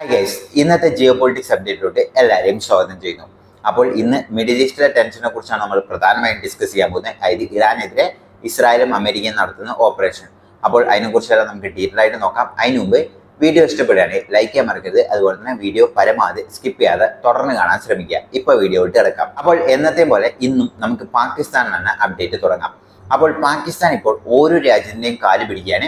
Guys ഇന്നത്തെ Jio politics അപ്ഡേറ്റിലോട്ട് എല്ലാവരെയും സ്വാഗതം ചെയ്യുന്നു. അപ്പോൾ ഇന്ന് മിഡിൽ ഈസ്റ്റിലെ ടെൻഷനെ കുറിച്ചാണ് നമ്മൾ പ്രധാനമായും ഡിസ്കസ് ചെയ്യാൻ പോകുന്നത്. അതായത് ഇറാനെതിരെ ഇസ്രായേലും അമേരിക്കയും നടത്തുന്ന ഓപ്പറേഷൻ അപ്പോൾ അതിനെക്കുറിച്ചെല്ലാം നമുക്ക് ഡീറ്റെയിൽ ആയിട്ട് നോക്കാം. അതിനു മുമ്പ് വീഡിയോ ഇഷ്ടപ്പെടുകയാണെങ്കിൽ ലൈക്ക് ചെയ്യാൻ മറക്കരുത്. അതുപോലെ തന്നെ വീഡിയോ പരമാവധി സ്കിപ്പ് ചെയ്യാതെ തുടർന്ന് കാണാൻ ശ്രമിക്കുക. ഇപ്പൊ വീഡിയോ ഇട്ട് കിടക്കാം. അപ്പോൾ എന്നത്തെ പോലെ ഇന്നും നമുക്ക് പാകിസ്ഥാനിലാണ് അപ്ഡേറ്റ് തുടങ്ങാം. അപ്പോൾ പാകിസ്ഥാൻ ഇപ്പോൾ ഓരോ രാജ്യത്തിന്റെയും കാൽ പിടിക്കാൻ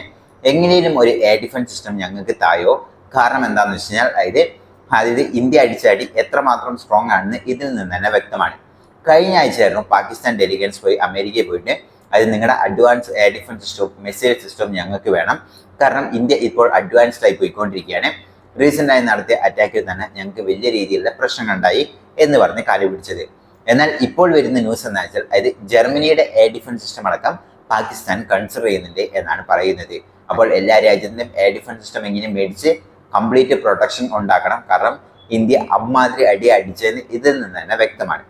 എങ്ങനെയും ഒരു എയർ ഡിഫൻസ് സിസ്റ്റം ഞങ്ങൾക്ക് തായോ? കാരണം എന്താണെന്ന് വെച്ച് കഴിഞ്ഞാൽ അതായത് അതായത് ഇന്ത്യ അടിച്ചാടി എത്രമാത്രം സ്ട്രോങ് ആണെന്ന് ഇതിൽ നിന്ന് തന്നെ വ്യക്തമാണ്. കഴിഞ്ഞ ആഴ്ചയായിരുന്നു പാകിസ്ഥാൻ ഡെലിഗൻസ് പോയി അമേരിക്കയിൽ പോയിട്ട് അത് നിങ്ങളുടെ advance air defence system missile system ഞങ്ങൾക്ക് വേണം. കാരണം ഇന്ത്യ ഇപ്പോൾ അഡ്വാൻസ്ഡ് ആയി പോയിക്കൊണ്ടിരിക്കുകയാണ്. റീസെന്റായി നടത്തിയ അറ്റാക്കിൽ തന്നെ ഞങ്ങൾക്ക് വലിയ രീതിയിലുള്ള പ്രശ്നങ്ങളുണ്ടായി എന്ന് പറഞ്ഞ് കാലു പിടിച്ചത്. എന്നാൽ ഇപ്പോൾ വരുന്ന ന്യൂസ് എന്ന് വെച്ചാൽ അതായത് ജർമ്മനിയുടെ എയർ ഡിഫൻസ് സിസ്റ്റം അടക്കം പാകിസ്ഥാൻ കൺസിഡർ ചെയ്യുന്നുണ്ട് എന്നാണ് പറയുന്നത്. അപ്പോൾ എല്ലാ രാജ്യത്തിനും എയർ ഡിഫൻസ് സിസ്റ്റം എങ്ങനെ മേടിച്ച് കംപ്ലീറ്റ് പ്രൊട്ടക്ഷൻ ഉണ്ടാക്കണം. കാരണം ഇന്ത്യ അമ്മാതിരി അടി അടിച്ചതെന്ന് ഇതിൽ നിന്ന് തന്നെ വ്യക്തമാണ്.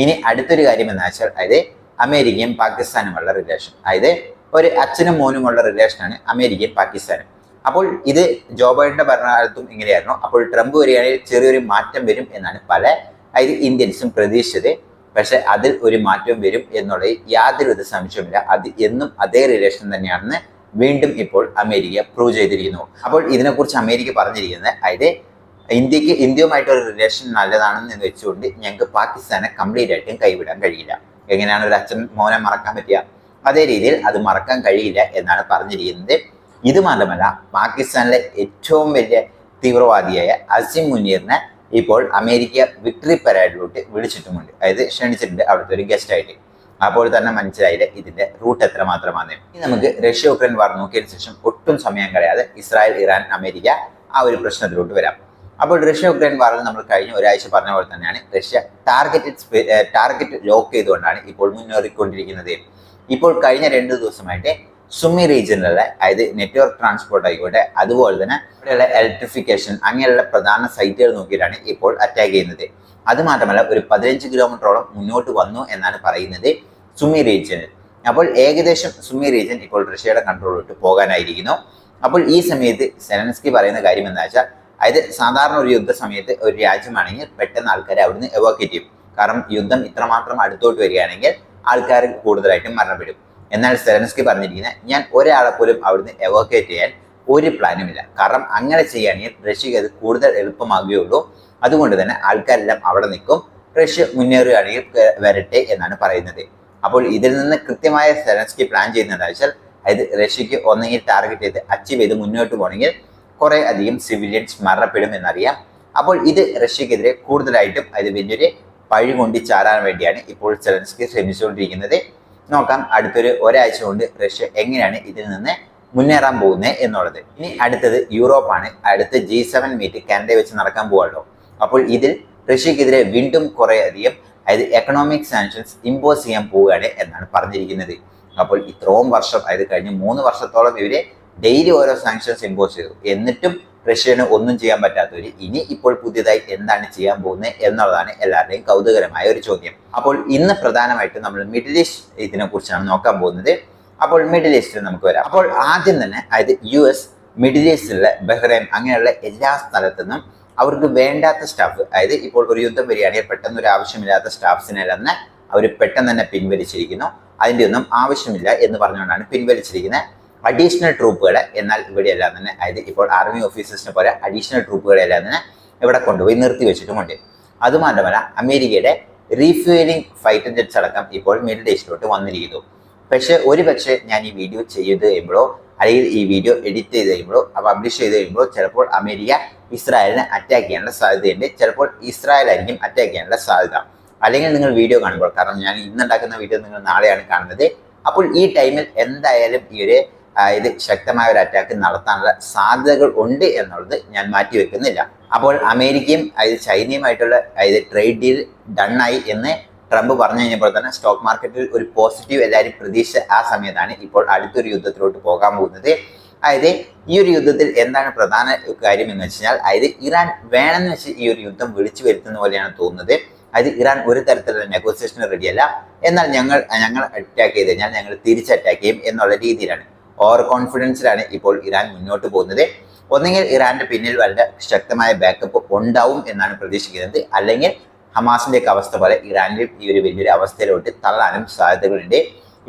ഇനി അടുത്തൊരു കാര്യം എന്ന് വെച്ചാൽ അതായത് അമേരിക്കയും പാകിസ്ഥാനുമുള്ള റിലേഷൻ അതായത് ഒരു അച്ഛനും മോനുമുള്ള റിലേഷനാണ് അമേരിക്കയും പാകിസ്ഥാനും. അപ്പോൾ ഇത് ജോ ബൈഡന്റെ ഭരണകാലത്തും ഇങ്ങനെയായിരുന്നു. അപ്പോൾ ട്രംപ് വരികയാണെങ്കിൽ ചെറിയൊരു മാറ്റം വരും എന്നാണ് പല അതായത് ഇന്ത്യൻസും പ്രതീക്ഷിച്ചത്. പക്ഷെ അതിൽ ഒരു മാറ്റം വരും എന്നുള്ളത് യാതൊരുവിധ സംശയമില്ല അത് എന്നും അതേ റിലേഷൻ തന്നെയാണെന്ന് വീണ്ടും ഇപ്പോൾ അമേരിക്ക പ്രൂവ് ചെയ്തിരിക്കുന്നു. അപ്പോൾ ഇതിനെക്കുറിച്ച് അമേരിക്ക പറഞ്ഞിരിക്കുന്നത് അതായത് ഇന്ത്യയ്ക്ക് ഇന്ത്യയുമായിട്ട് ഒരു റിലേഷൻ നല്ലതാണെന്ന് വെച്ചുകൊണ്ട് ഞങ്ങൾക്ക് പാകിസ്ഥാനെ കംപ്ലീറ്റ് ആയിട്ടും കൈവിടാൻ കഴിയില്ല. എങ്ങനെയാണ് ഒരു അച്ഛൻ മോനെ മറക്കാൻ പറ്റുക അതേ രീതിയിൽ അത് മറക്കാൻ കഴിയില്ല എന്നാണ് പറഞ്ഞിരിക്കുന്നത്. ഇത് മാത്രമല്ല പാകിസ്ഥാനിലെ ഏറ്റവും വലിയ തീവ്രവാദിയായ അസിം മുനീറിനെ ഇപ്പോൾ അമേരിക്ക വിക്ടറി പരേഡിലോട്ട് വിളിച്ചിട്ടുമുണ്ട്. അതായത് ക്ഷണിച്ചിട്ടുണ്ട് അവിടുത്തെ ഒരു ഗസ്റ്റ് ആയിട്ട്. അപ്പോൾ തന്നെ മനസ്സിലായില്ല? ഇതിന്റെ റൂട്ട് എത്ര മാത്രമാണ് ഇനി നമുക്ക് റഷ്യ ഉക്രൈൻ വാർ നോക്കിയതിനു ശേഷം ഒട്ടും സമയം കളയാതെ ഇസ്രായേൽ ഇറാൻ അമേരിക്ക ആ ഒരു പ്രശ്നത്തിലോട്ട് വരാം. അപ്പോൾ റഷ്യ ഉക്രൈൻ വാറിൽ നമ്മൾ കഴിഞ്ഞ ഒരാഴ്ച പറഞ്ഞ പോലെ തന്നെയാണ് റഷ്യ ടാർഗറ്റഡ് ടാർഗറ്റ് ലോക്ക് ചെയ്തുകൊണ്ടാണ് ഇപ്പോൾ മുന്നേറിക്കൊണ്ടിരിക്കുന്നത്. ഇപ്പോൾ കഴിഞ്ഞ രണ്ട് ദിവസമായിട്ട് സുമി റീജിയനിലുള്ള അതായത് നെറ്റ്വർക്ക് ട്രാൻസ്പോർട്ട് ആയിക്കോട്ടെ അതുപോലെ തന്നെ ഇവിടെയുള്ള ഇലക്ട്രിഫിക്കേഷൻ അങ്ങനെയുള്ള പ്രധാന സൈറ്റുകൾ നോക്കിയിട്ടാണ് ഇപ്പോൾ അറ്റാക്ക് ചെയ്യുന്നത്. അത് മാത്രമല്ല ഒരു പതിനഞ്ച് കിലോമീറ്ററോളം മുന്നോട്ട് വന്നു എന്നാണ് പറയുന്നത് സുമി റീജിയനിൽ. അപ്പോൾ ഏകദേശം സുമി റീജിയൻ ഇപ്പോൾ റഷ്യയുടെ കൺട്രോളിലോട്ട് പോകാനായിരിക്കുന്നു. അപ്പോൾ ഈ സമയത്ത് സെലൻസ്കി പറയുന്ന കാര്യം എന്താ വെച്ചാൽ അതായത് സാധാരണ ഒരു യുദ്ധ സമയത്ത് ഒരു രാജ്യമാണെങ്കിൽ പെട്ടെന്ന് ആൾക്കാരെ അവിടുന്ന് എവാക്കേറ്റ് ചെയ്യും. കാരണം യുദ്ധം ഇത്രമാത്രം അടുത്തോട്ട് വരികയാണെങ്കിൽ ആൾക്കാർ കൂടുതലായിട്ടും മരണപ്പെടും. എന്നാൽ സെലൻസ്കി പറഞ്ഞിരിക്കുന്നത് ഞാൻ ഒരാളെ പോലും അവിടുന്ന് എവാക്കേറ്റ് ചെയ്യാൻ ഒരു പ്ലാനുമില്ല കാരണം അങ്ങനെ ചെയ്യുകയാണെങ്കിൽ റഷ്യക്ക് അത് കൂടുതൽ എളുപ്പമാകുകയുള്ളൂ. അതുകൊണ്ട് തന്നെ ആൾക്കാരെല്ലാം അവിടെ നിൽക്കും. റഷ്യ മുന്നേറുകയാണെങ്കിൽ വരട്ടെ എന്നാണ് പറയുന്നത്. അപ്പോൾ ഇതിൽ നിന്ന് കൃത്യമായ സെലൻസ്കി പ്ലാൻ ചെയ്യുന്നത് വെച്ചാൽ അതായത് റഷ്യക്ക് ഒന്നെങ്കിൽ ടാർഗറ്റ് ചെയ്ത് അച്ചീവ് ചെയ്ത് മുന്നോട്ട് പോകണമെങ്കിൽ കുറേ അധികം സിവിലിയൻസ് മരണപ്പെടും എന്നറിയാം. അപ്പോൾ ഇത് റഷ്യക്കെതിരെ കൂടുതലായിട്ടും അത് വലിയൊരു പഴി കൊണ്ട് ചാരാൻ വേണ്ടിയാണ് ഇപ്പോൾ സെലൻസ്കി ശ്രമിച്ചുകൊണ്ടിരിക്കുന്നത്. നോക്കാം അടുത്തൊരു ഒരാഴ്ച കൊണ്ട് റഷ്യ എങ്ങനെയാണ് ഇതിൽ നിന്ന് മുന്നേറാൻ പോകുന്നത് എന്നുള്ളത്. ഇനി അടുത്തത് യൂറോപ്പാണ്. അടുത്ത ജി സെവൻ മീറ്റ് കാനഡ വെച്ച് നടക്കാൻ പോകാമല്ലോ അപ്പോൾ ഇതിൽ റഷ്യക്കെതിരെ വീണ്ടും കുറെ അധികം അതായത് എക്കണോമിക് സാങ്ഷൻസ് ഇമ്പോസ് ചെയ്യാൻ പോവുകയാണ് എന്നാണ് പറഞ്ഞിരിക്കുന്നത്. അപ്പോൾ ഇത്രയും വർഷം അതായത് കഴിഞ്ഞ മൂന്ന് വർഷത്തോളം ഇവർ ഡെയിലി ഓരോ സാങ്ഷൻസ് ഇമ്പോസ് ചെയ്തു. എന്നിട്ടും റഷ്യന് ഒന്നും ചെയ്യാൻ പറ്റാത്തവർ ഇനി ഇപ്പോൾ പുതിയതായി എന്താണ് ചെയ്യാൻ പോകുന്നത് എന്നുള്ളതാണ് എല്ലാവരുടെയും കൗതുകരമായ ഒരു ചോദ്യം. അപ്പോൾ ഇന്ന് പ്രധാനമായിട്ടും നമ്മൾ മിഡിൽ ഈസ്റ്റ് ഇതിനെ കുറിച്ചാണ് നോക്കാൻ പോകുന്നത്. അപ്പോൾ മിഡിൽ ഈസ്റ്റിൽ നമുക്ക് വരാം. അപ്പോൾ ആദ്യം തന്നെ അതായത് യു എസ് മിഡിൽ ഈസ്റ്റിലെ ബഹ്റൈൻ അങ്ങനെയുള്ള എല്ലാ സ്ഥലത്തു നിന്നും അവർക്ക് വേണ്ടാത്ത സ്റ്റാഫ് അതായത് ഇപ്പോൾ ഒരു യുദ്ധം വരികയാണെങ്കിൽ പെട്ടെന്ന് ഒരു ആവശ്യമില്ലാത്ത സ്റ്റാഫ്സിനെ തന്നെ അവർ പെട്ടെന്ന് തന്നെ പിൻവലിച്ചിരിക്കുന്നു. അതിന്റെ ഒന്നും ആവശ്യമില്ല എന്ന് പറഞ്ഞുകൊണ്ടാണ് പിൻവലിച്ചിരിക്കുന്നത്. അഡീഷണൽ ട്രൂപ്പുകളെ എന്നാൽ ഇവിടെയെല്ലാം തന്നെ അതായത് ഇപ്പോൾ ആർമി ഓഫീസേഴ്സിനെ പോലെ അഡീഷണൽ ട്രൂപ്പുകളെല്ലാം തന്നെ ഇവിടെ കൊണ്ടുപോയി നിർത്തി വെച്ചിട്ടുമുണ്ട്. അതുമാത്രമല്ല അമേരിക്കയുടെ റീഫ്യൂലിംഗ് ഫൈറ്റർ ജെറ്റ്സ് അടക്കം ഇപ്പോൾ മിഡിൽ ഈസ്റ്റിലോട്ട് വന്നിരിക്കുന്നു. പക്ഷേ ഒരു പക്ഷേ ഞാൻ ഈ വീഡിയോ ചെയ്ത് കഴിയുമ്പോഴോ അല്ലെങ്കിൽ ഈ വീഡിയോ എഡിറ്റ് ചെയ്ത് കഴിയുമ്പോഴോ പബ്ലിഷ് ചെയ്ത് കഴിയുമ്പോഴോ ചിലപ്പോൾ അമേരിക്ക ഇസ്രായേലിനെ അറ്റാക്ക് ചെയ്യാനുള്ള സാധ്യതയുണ്ട്. ചിലപ്പോൾ ഇസ്രായേൽ ആയിരിക്കും അറ്റാക്ക് ചെയ്യാനുള്ള സാധ്യത. അല്ലെങ്കിൽ നിങ്ങൾ വീഡിയോ കാണുമ്പോൾ കാരണം ഞാൻ ഇന്നുണ്ടാക്കുന്ന വീഡിയോ നിങ്ങൾ നാളെയാണ് കാണുന്നത്. അപ്പോൾ ഈ ടൈമിൽ എന്തായാലും ഈ ഒരു ഇത് ശക്തമായ ഒരു അറ്റാക്ക് നടത്താനുള്ള സാധ്യതകൾ ഉണ്ട് എന്നുള്ളത് ഞാൻ മാറ്റിവെക്കുന്നില്ല അപ്പോൾ അമേരിക്കയും അതായത് ചൈനയുമായിട്ടുള്ള അതായത് ട്രേഡ് ഡീൽ ഡണ്ണായി എന്ന് ട്രംപ് പറഞ്ഞു കഴിഞ്ഞപ്പോൾ തന്നെ സ്റ്റോക്ക് മാർക്കറ്റിൽ ഒരു പോസിറ്റീവ് എല്ലാവരും പ്രതീക്ഷ ആ സമയത്താണ് ഇപ്പോൾ അടുത്തൊരു യുദ്ധത്തിലോട്ട് പോകാൻ പോകുന്നത്. അതായത് ഈ ഒരു യുദ്ധത്തിൽ എന്താണ് പ്രധാന കാര്യം എന്ന് വെച്ച് കഴിഞ്ഞാൽ അതായത് ഇറാൻ വേണമെന്ന് വെച്ച് ഈ ഒരു യുദ്ധം വിളിച്ചു വരുത്തുന്ന പോലെയാണ് തോന്നുന്നത്. അതായത് ഇറാൻ ഒരു തരത്തിലുള്ള നെഗോസിയേഷന് റെഡിയല്ല എന്നാൽ ഞങ്ങൾ ഞങ്ങൾ അറ്റാക്ക് ചെയ്ത് കഴിഞ്ഞാൽ ഞങ്ങൾ തിരിച്ച് അറ്റാക്ക് ചെയ്യും എന്നുള്ള രീതിയിലാണ്. ഓവർ കോൺഫിഡൻസിലാണ് ഇപ്പോൾ ഇറാൻ മുന്നോട്ട് പോകുന്നത്. ഒന്നെങ്കിൽ ഇറാന്റെ പിന്നിൽ വളരെ ശക്തമായ ബാക്കപ്പ് ഉണ്ടാവും എന്നാണ് പ്രതീക്ഷിക്കുന്നത്. അല്ലെങ്കിൽ ഹമാസിന്റെ ഒക്കെ അവസ്ഥ പോലെ ഇറാനിലും ഈ ഒരു വലിയൊരു അവസ്ഥയിലോട്ട് തള്ളാനും സാധ്യതകളുണ്ട്.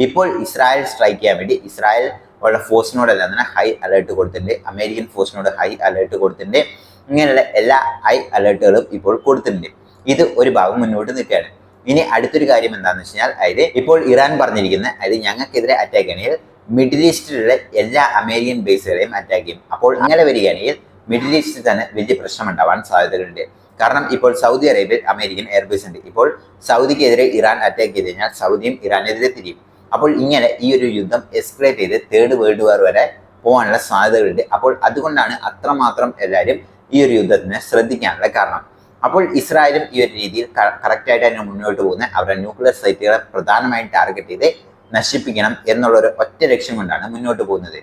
ഇപ്പോൾ ഇസ്രായേൽ സ്ട്രൈക്ക് ചെയ്യാൻ വേണ്ടി ഇസ്രായേൽ ഉള്ള ഫോഴ്സിനോടെല്ലാം തന്നെ ഹൈ അലേർട്ട് കൊടുത്തിട്ടുണ്ട്. അമേരിക്കൻ ഫോഴ്സിനോട് ഹൈ അലേർട്ട് കൊടുത്തിട്ടുണ്ട്. ഇങ്ങനെയുള്ള എല്ലാ ഹൈ അലേർട്ടുകളും ഇപ്പോൾ കൊടുത്തിട്ടുണ്ട്. ഇത് ഒരു ഭാഗം മുന്നോട്ട് നിൽക്കുകയാണ്. ഇനി അടുത്തൊരു കാര്യം എന്താണെന്ന് വെച്ച് കഴിഞ്ഞാൽ അതായത് ഇപ്പോൾ ഇറാൻ പറഞ്ഞിരിക്കുന്ന അതായത് ഞങ്ങൾക്കെതിരെ അറ്റാക്ക് ചെയ്യണമെങ്കിൽ മിഡിൽ ഈസ്റ്റിലുള്ള എല്ലാ അമേരിക്കൻ ബേസുകളെയും അറ്റാക്ക് ചെയ്യും. അപ്പോൾ അങ്ങനെ വരികയാണെങ്കിൽ മിഡിൽ ഈസ്റ്റിൽ തന്നെ വലിയ പ്രശ്നം ഉണ്ടാവാൻ സാധ്യതകളുണ്ട്. കാരണം ഇപ്പോൾ സൗദി അറേബ്യയിൽ അമേരിക്കൻ എയർബേസ് ഉണ്ട്. ഇപ്പോൾ സൗദിക്കെതിരെ ഇറാൻ അറ്റാക്ക് ചെയ്ത് കഴിഞ്ഞാൽ സൗദിയും ഇറാനെതിരെ തിരിയും. അപ്പോൾ ഇങ്ങനെ ഈ ഒരു യുദ്ധം എസ്കലേറ്റ് ചെയ്ത് തേർഡ് വേൾഡ് വാർ വരെ പോകാനുള്ള സാധ്യതകളുണ്ട്. അപ്പോൾ അതുകൊണ്ടാണ് അത്രമാത്രം എല്ലാവരും ഈ ഒരു യുദ്ധത്തിനെ ശ്രദ്ധിക്കാനുള്ള കാരണം. അപ്പോൾ ഇസ്രായേലും ഈ ഒരു രീതിയിൽ കറക്റ്റായിട്ട് തന്നെ മുന്നോട്ട് പോകുന്ന അവരുടെ ന്യൂക്ലിയർ സൈറ്റുകളെ പ്രധാനമായും ടാർഗറ്റ് ചെയ്ത് നശിപ്പിക്കണം എന്നുള്ളൊരു ഒറ്റ ലക്ഷ്യം കൊണ്ടാണ് മുന്നോട്ട് പോകുന്നത്.